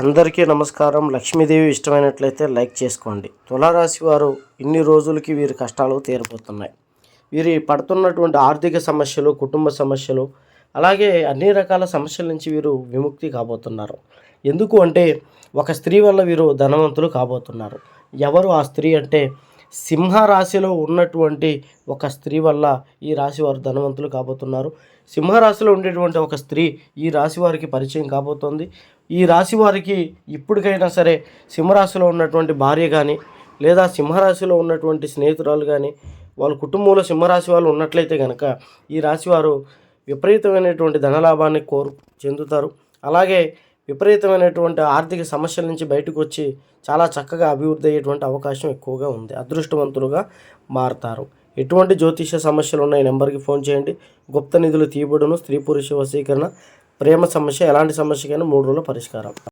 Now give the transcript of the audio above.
అందరికీ నమస్కారం. లక్ష్మీదేవి ఇష్టమైనట్లయితే లైక్ చేసుకోండి. తులారాశి వారు ఇన్ని రోజులకి వీరి కష్టాలు తీరిపోతున్నాయి వీరి పడుతున్నటువంటి ఆర్థిక సమస్యలు కుటుంబ సమస్యలు అలాగే అన్ని రకాల సమస్యల నుంచి వీరు విముక్తి కాబోతున్నారు. ఎందుకు అంటే ఒక స్త్రీ వల్ల వీరు ధనవంతులు కాబోతున్నారు. ఎవరు ఆ స్త్రీ అంటే సింహరాశిలో ఉన్నటువంటి ఒక స్త్రీ వల్ల ఈ రాశి వారు ధనవంతులు కాబోతున్నారు. సింహరాశిలో ఉండేటువంటి ఒక స్త్రీ ఈ రాశి వారికి పరిచయం కాబోతోంది. ఈ రాశి వారికి ఇప్పటికైనా సరే సింహరాశిలో ఉన్నటువంటి భార్య కానీ లేదా సింహరాశిలో ఉన్నటువంటి స్నేహితురాలు కానీ వాళ్ళ కుటుంబంలో సింహరాశి వాళ్ళు ఉన్నట్లయితే కనుక ఈ రాశి వారు విపరీతమైనటువంటి ధనలాభాన్ని కోరు చెందుతారు. అలాగే విపరీతమైనటువంటి ఆర్థిక సమస్యల నుంచి బయటకు వచ్చి చాలా చక్కగా అభివృద్ధి అయ్యేటువంటి అవకాశం ఎక్కువగా ఉంది. అదృష్టవంతులుగా మారతారు. ఎటువంటి జ్యోతిష సమస్యలు ఉన్నాయి నెంబర్కి ఫోన్ చేయండి. గుప్త నిధులు తీయబడును. స్త్రీ పురుష వశీకరణ. ప్రేమ సమస్య ఎలాంటి సమస్యకైనా మూడు రోజుల పరిష్కారం.